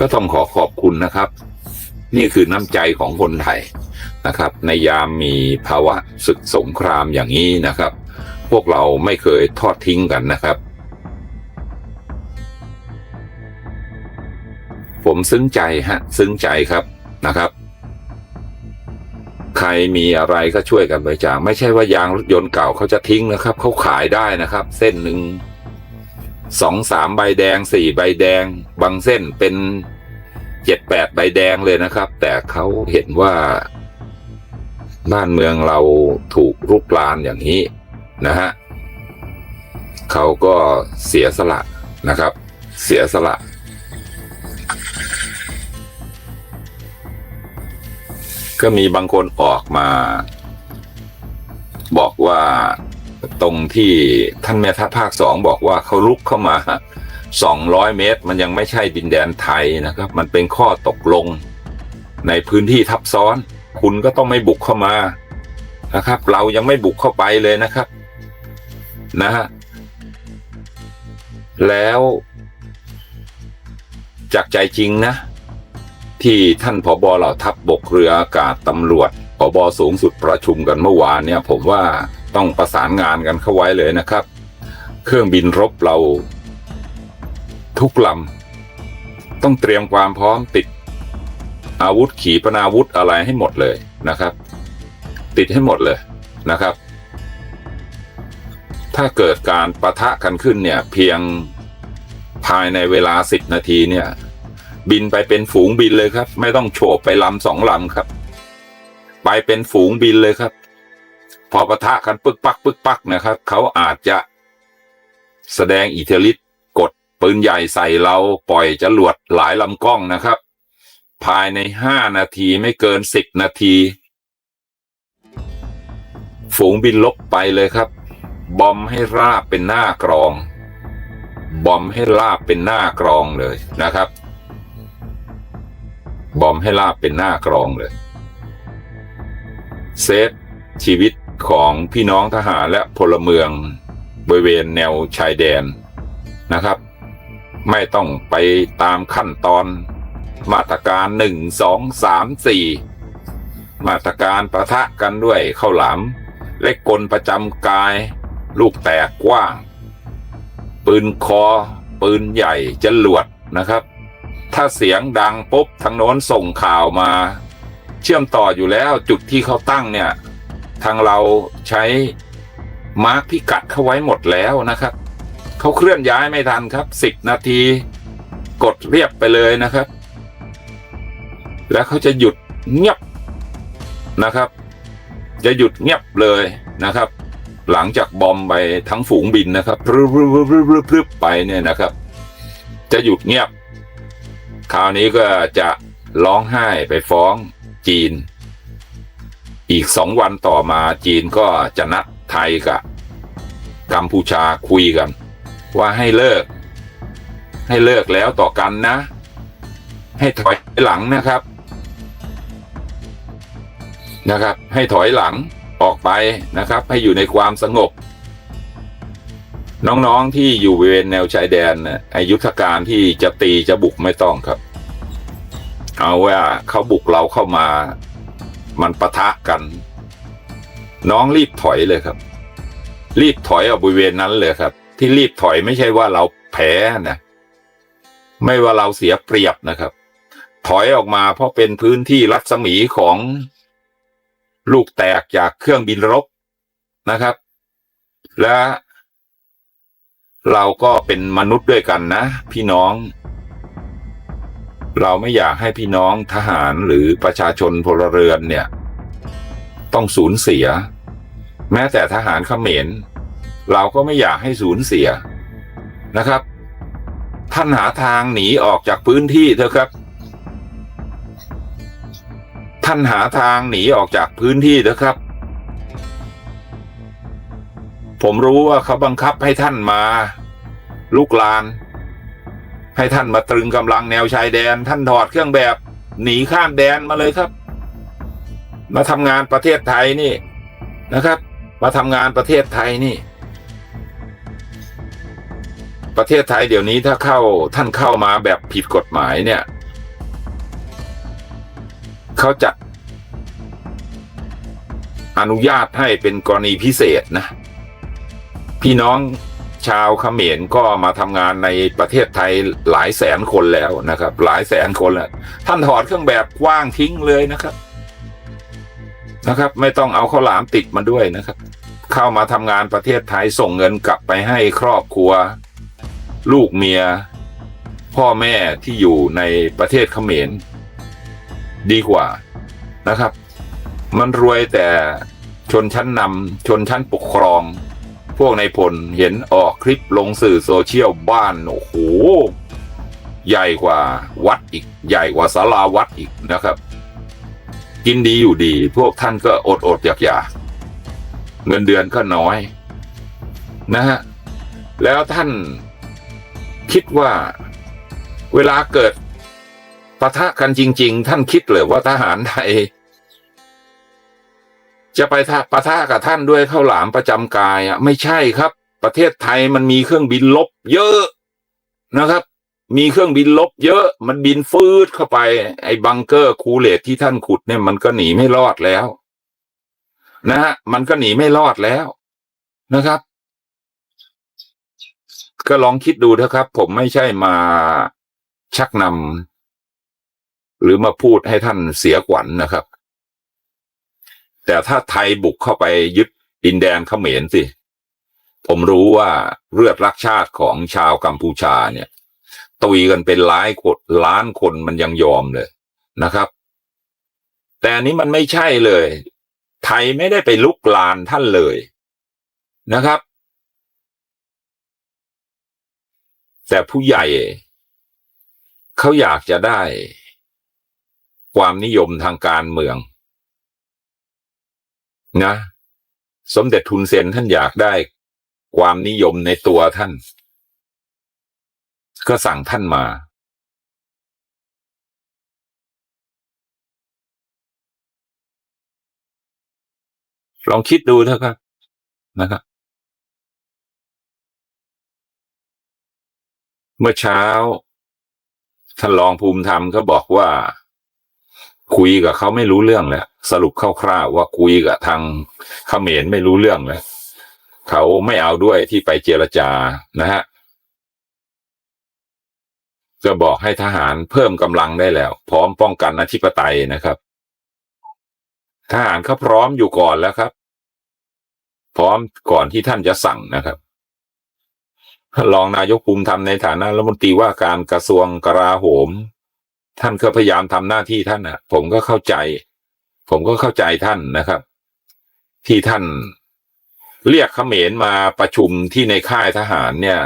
ก็ต้องขอขอบคุณนะครับ นี่คือน้ำใจของคนไทยนะครับ ในยามมีภาวะศึกสงครามอย่างนี้นะครับ พวกเราไม่เคยทอดทิ้งกันนะครับ ผมซึ้งใจฮะซึ้งใจครับนะครับใครมีอะไรก็ช่วยกันบริจาคไม่ใช่ว่ายางรถยนต์เก่าเขาจะทิ้งนะครับเขาขายได้นะครับ เส้นหนึ่ง สองสามใบแดงสี่ใบแดง บางเส้นเป็นเจ็ดแปดใบแดงเลยนะครับ แต่เขาเห็นว่า บ้านเมืองเราถูกรุกรานอย่างนี้นะฮะเขาก็เสียสละนะครับ เสียสละ ก็มีบางคนออกมา บอกว่า ตรงที่ท่านแม่ทัพภาคสองบอกว่าเขาลุกเข้ามา 200 เมตร มันยังไม่ใช่ดินแดนไทยนะครับ มันเป็นข้อตกลงในพื้นที่ทับซ้อน คุณก็ต้องไม่บุกเข้ามานะครับ เรายังไม่บุกเข้าไปเลยนะครับนะฮะแล้วจากใจจริงนะ ที่ท่านผบเหล่าทัพบบกเรืออากาศตำรวจผบสูงสุดประชุมกันเมื่อวานเนี่ย ผมว่า ต้องประสานงานกันเข้าไว้เลยนะครับ เครื่องบินรบเรา ทุกลำต้องเตรียมความพร้อมติด อาวุธขีปนาวุธอะไรให้หมดเลยนะครับ ติดให้หมดเลยนะครับ ถ้าเกิดการประทะกันขึ้นเนี่ยเพียงภายในเวลาสิบนาทีเนี่ย บินไปเป็นฝูงบินเลยครับ ไม่ต้องโฉบไปลำสองลำครับ ไปเป็นฝูงบินเลยครับ พอปะทะกันปึกปักปึกปักนะครับ เขาอาจจะ แสดงอิทธิฤทธิ์กดปืนใหญ่ใส่เราปล่อยจรวดหลายลำกล้องนะครับ ภายในห้านาทีไม่เกินสิบนาที ฝูงบินลบไปเลยครับ บอมให้ราบเป็นหน้ากรอง บอมให้ราบเป็นหน้ากรองเลยนะครับ บอมให้ลาบเป็นหน้ากรองเลย เซฟชีวิต ของพี่น้องทหารและพลเมืองบริเวณแนวชายแดนนะครับ ไม่ต้องไปตามขั้นตอนมาตรการหนึ่งสองสามสี่มาตรการประทะกันด้วยข้าวหลามเล็กกลประจำกาย ลูกแตกกว้าง ปืนคอ ปืนใหญ่จรวดนะครับ ถ้าเสียงดังปุ๊บทางโน้นส่งข่าวมา เชื่อมต่ออยู่แล้วจุดที่เขาตั้งเนี่ย ทางเราใช้มาร์กพิกัดเข้าไว้หมดแล้วนะครับเขาเคลื่อนย้ายไม่ทันครับสิบนาที กดเรียบไปเลยนะครับ แล้วเขาจะหยุดเงียบนะครับ จะหยุดเงียบเลยนะครับ หลังจากบอมไปทั้งฝูงบินนะครับรึบรึบรึบรึบรึบรึบไปเนี่ยนะครับ จะหยุดเงียบ คราวนี้ก็จะร้องไห้ไปฟ้องจีน อีกสองวันต่อมาจีนก็จะนัดไทยกับกัมพูชาคุยกัน ว่าให้เลิก ให้เลิกแล้วต่อกันนะ ให้ถอยหลังนะครับ นะครับ ให้ถอยหลังออกไปนะครับ ให้อยู่ในความสงบ น้องๆที่อยู่บริเวณแนวชายแดนนะอายุทการที่จะตีจะบุกไม่ต้องครับ เอาว่าเขาบุกเราเข้ามา มันปะทะกัน น้องรีบถอยเลยครับ รีบถอยออกบริเวณนั้นเลยครับ ที่รีบถอยไม่ใช่ว่าเราแพ้นะไม่ว่าเราเสียเปรียบนะครับ ถอยออกมาเพราะเป็นพื้นที่รัศมีของลูกแตกจากเครื่องบินรบนะครับ และเราก็เป็นมนุษย์ด้วยกันนะ พี่น้อง เราไม่อยากให้พี่น้องทหารหรือประชาชนพลเรือนเนี่ย ต้องสูญเสีย แม้แต่ทหารเขมรเราก็ไม่อยากให้สูญเสียนะครับ ท่านหาทางหนีออกจากพื้นที่เถอะครับ ท่านหาทางหนีออกจากพื้นที่เถอะครับ ผมรู้ว่าเขาบังคับให้ท่านมา ลุกลาน ให้ท่านมาตรึงกำลังแนวชายแดน ท่านถอดเครื่องแบบหนีข้ามแดนมาเลยครับ มาทำงานประเทศไทยนี่นะครับ มาทำงานประเทศไทยนี่ ประเทศไทยเดี๋ยวนี้ถ้าเข้าท่านเข้ามาแบบผิดกฎหมายเนี่ยเขาจะอนุญาตให้เป็นกรณีพิเศษนะ พี่น้อง ชาวเขมรก็มาทำงานในประเทศไทยหลายแสนคนแล้วนะครับ หลายแสนคนแล้วท่านถอดเครื่องแบบกว้างทิ้งเลยนะครับ นะครับ ไม่ต้องเอาข้าวหลามติดมาด้วยนะครับ เข้ามาทำงานประเทศไทยส่งเงินกลับไปให้ครอบครัว ลูกเมีย พ่อแม่ที่อยู่ในประเทศเขมรดีกว่านะครับ มันรวยแต่ชนชั้นนำชนชั้นปกครอง พวกในายพลเห็นออกคลิปลงสื่อโซเชียลบ้านโอ้โหใหญ่กว่าวัดอีก ใหญ่กว่าศาลาวัดอีกนะครับ กินดีอยู่ดี พวกท่านก็อดอดอยากอยากเงินเดือนก็น้อย นะฮะ แล้วท่านคิดว่าเวลาเกิดปะทะกันจริง ๆ ท่านคิดเลยว่าทหารไทย จะไปทะปะทะกับท่านด้วยข้าวหลามประจำกายอะไม่ใช่ครับ ประเทศไทยมันมีเครื่องบินลบเยอะนะครับ มีเครื่องบินลบเยอะ มันบินฟืดเข้าไปไอ้บังเกอร์คูเลตที่ท่านขุดเนี่ยมันก็หนีไม่รอดแล้ว นะฮะมันก็หนีไม่รอดแล้วนะครับ ก็ลองคิดดูนะครับ ผมไม่ใช่มาชักนำหรือมาพูดให้ท่านเสียขวัญนะครับ แต่ถ้าไทยบุกเข้าไปยึดดินแดนเขมรสิ ผมรู้ว่าเลือดรักชาติของชาวกัมพูชาเนี่ยตุยกันเป็นล้านคนล้านคนมันยังยอมเลยนะครับ แต่อันนี้มันไม่ใช่เลย ไทยไม่ได้ไปลุกลานท่านเลยนะครับ แต่ผู้ใหญ่เขาอยากจะได้ ความนิยมทางการเมือง นะ สมเด็จทุนเซนท่านอยากได้ความนิยมในตัวท่าน ก็สั่งท่านมา ลองคิดดูเถอะครับนะครับ เมื่อเช้าท่านรองภูมิธรรมก็บอกว่า คุยกับเขาไม่รู้เรื่องแล้ว สรุปคร่าวๆว่าคุยกับทางเขมรไม่รู้เรื่องแล้วเขาไม่เอาด้วยที่ไปเจรจานะฮะก็บอกให้ทหารเพิ่มกำลังได้แล้ว พร้อมป้องกันอธิปไตยนะครับ ทหารเขาพร้อมอยู่ก่อนแล้วครับ พร้อมก่อนที่ท่านจะสั่งนะครับรองนายกภูมิธรรมในฐานะรัฐมนตรีว่าการกระทรวงกลาโหม ท่านก็พยายามทำหน้าที่ท่านนะผมก็เข้าใจ ผมก็เข้าใจท่านนะครับ ที่ท่านเรียกเขมรมาประชุมที่ในค่ายทหารเนี่ย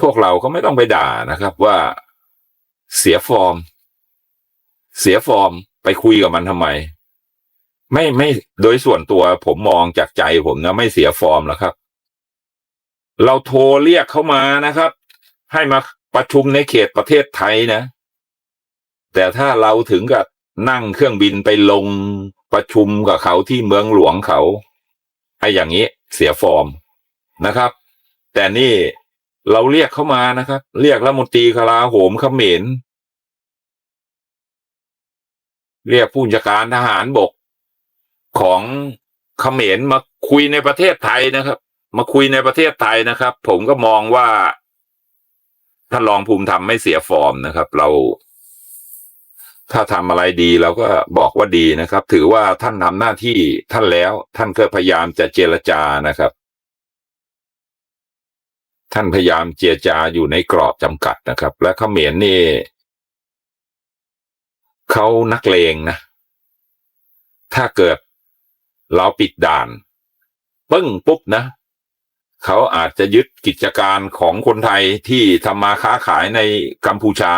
พวกเราก็ไม่ต้องไปด่านะครับ ว่าเสียฟอร์ม เสียฟอร์มไปคุยกับมันทำไม ไม่ไม่โดยส่วนตัวผมมองจากใจผมนะไม่เสียฟอร์มแล้วครับ เราโทรเรียกเขามานะครับ ให้มาประชุมในเขตประเทศไทยนะ แต่ถ้าเราถึงกับ นั่งเครื่องบินไปลงประชุมกับเขาที่เมืองหลวงเขาไอ้อย่างนี้เสียฟอร์มนะครับ แต่นี่เราเรียกเขามานะครับ เรียกรัฐมนตรีกลาโหมเขมรเรียกผู้จัดการทหารบกของเขมรมาคุยในประเทศไทยนะครับ มาคุยในประเทศไทยนะครับ ผมก็มองว่าท่านรองภูมิธรรมไม่เสียฟอร์มนะครับ เรา ถ้าทำอะไรดีเราก็บอกว่าดีนะครับ ถือว่าท่านทำหน้าที่ท่านแล้วท่านก็พยายามจะเจรจานะครับ ท่านพยายามเจรจาอยู่ในกรอบจำกัดนะครับ และเขมรนี่เขานักเลงนะ ถ้าเกิดเราปิดด่านปึ้งปุ๊บนะ เขาอาจจะยึดกิจการของคนไทยที่ทำมาค้าขายในกัมพูชา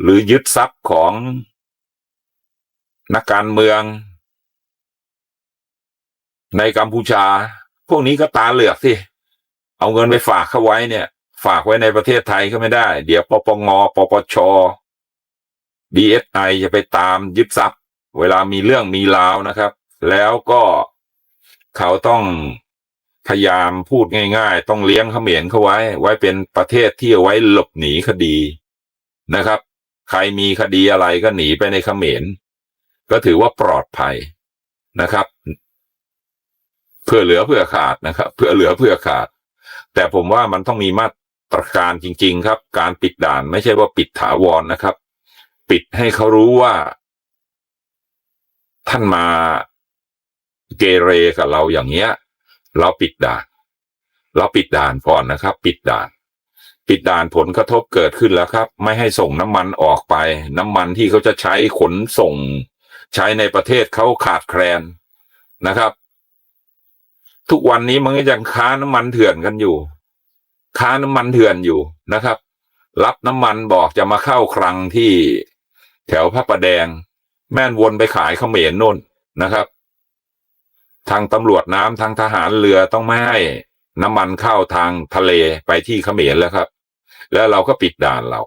หรือยึดทรัพย์ของนักการเมือง ในกัมพูชา พวกนี้ก็ตาเหลือกสิเอาเงินไปฝากเขาไว้เนี่ย ฝากไว้ในประเทศไทยก็ไม่ได้ เดี๋ยวปปงปปชดีเอสไอจะไปตามยึดทรัพย์ เวลามีเรื่องมีราวนะครับ แล้วก็เขาต้องพยายามพูดง่ายๆ ต้องเลี้ยงเขมรเขาไว้ ไว้เป็นประเทศที่เอาไว้หลบหนีคดีนะครับ ใครมีคดีอะไรก็หนีไปในเขมร ก็ถือว่าปลอดภัยนะครับ เพื่อเหลือเพื่อขาดนะครับ เพื่อเหลือเพื่อขาด แต่ผมว่ามันต้องมีมาตรการจริง ๆ ครับ การปิดด่านไม่ใช่ว่าปิดถาวรนะครับ ปิดให้เขารู้ว่า ท่านมาเกเรกับเราอย่างเงี้ย เราปิดด่าน เราปิดด่านก่อนนะครับ ปิดด่าน ปิดด่านผลกระทบเกิดขึ้นแล้วครับ ไม่ให้ส่งน้ำมันออกไป น้ำมันที่เขาจะใช้ขนส่ง ใช้ในประเทศเขาขาดแคลนนะครับ ทุกวันนี้มันก็ยังค้าน้ำมันเถื่อนกันอยู่ ค้าน้ำมันเถื่อนอยู่นะครับ รับน้ำมันบอกจะมาเข้าคลังที่แถวพระประแดง แม่นวนไปขายเขมรโน่นนะครับ ทางตำรวจน้ำทางทหารเรือต้องไม่ให้น้ำมันเข้าทางทะเลไปที่เขมรแล้วครับ แล้วเราก็ปิดด่านเรา